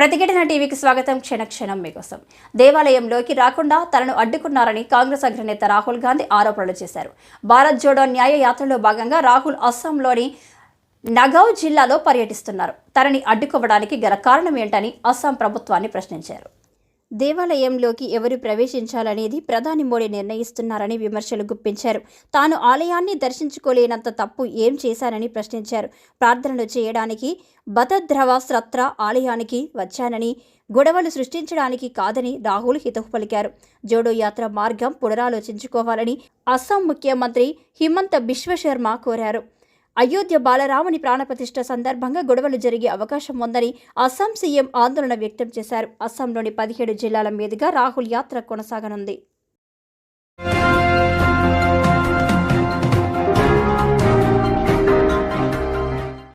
ప్రతిఘటన టీవీకి స్వాగతం. క్షణక్షణం మీకోసం. దేవాలయంలోకి రాకుండా తనను అడ్డుకున్నారని కాంగ్రెస్ అగ్రనేత రాహుల్ గాంధీ ఆరోపణలు చేశారు. భారత్ జోడో న్యాయ యాత్రలో భాగంగా రాహుల్ అస్సాంలోని నగౌ జిల్లాలో పర్యటిస్తున్నారు. తనని అడ్డుకోవడానికి గల కారణం ఏంటని అస్సాం ప్రభుత్వాన్ని ప్రశ్నించారు. దేవాలయంలోకి ఎవరు ప్రవేశించాలనేది ప్రధాని మోడీ నిర్ణయిస్తున్నారని విమర్శలు గుప్పించారు. తాను ఆలయాన్ని దర్శించుకోలేనంత తప్పు ఏం చేశానని ప్రశ్నించారు. ప్రార్థనలు చేయడానికి బతద్రవ శ్రత్ర ఆలయానికి వచ్చానని గొడవలు సృష్టించడానికి కాదని రాహుల్ హితవు పలికారు జోడో యాత్ర మార్గం పునరాలోచించుకోవాలని అస్సాం ముఖ్యమంత్రి హిమంత బిశ్వశర్మ కోరారు. అయోధ్య బాలరాముని ప్రాణప్రతిష్ఠ సందర్భంగా గొడవలు జరిగే అవకాశం ఉందని అస్సాం సీఎం ఆందోళన వ్యక్తం చేశారు. అస్సాంలోని పదిహేడు జిల్లాల మీదుగా రాహుల్ యాత్ర కొనసాగనుంది.